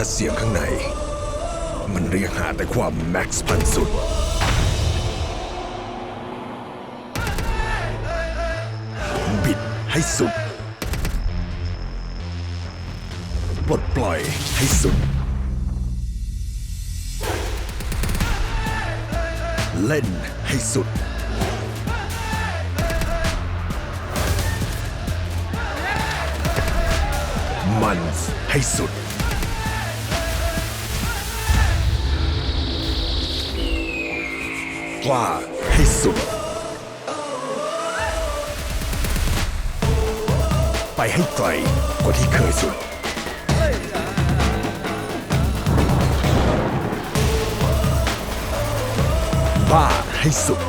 ถ้าเสียงข้างใน มันเรียกหาแต่ความแม็กซ์พันสุด บิดให้สุด ปลดปล่อยให้สุด เล่นให้สุด มันให้สุด กล้าให้สุด ไปให้ไกลกว่าที่เคยสุด บ้าให้สุด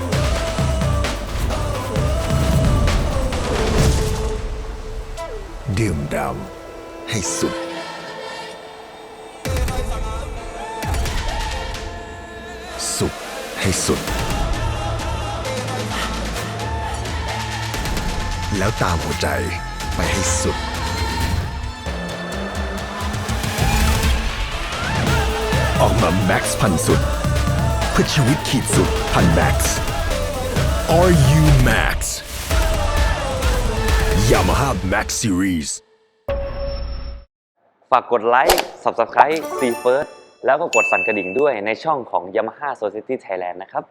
ดื่มดำให้สุดสุดให้สุด แล้วตามหัวใจไปให้สุด ออกมาแม็กซ์พันสุด เพื่อชีวิตขีดสุดพันแม็กซ์ Are you Max Yamaha Max Series ฝากกดไลค์ Subscribe ซีเฟิร์สแล้วก็กดสั่นกระดิ่งด้วยในช่องของ Yamaha Society Thailand นะครับ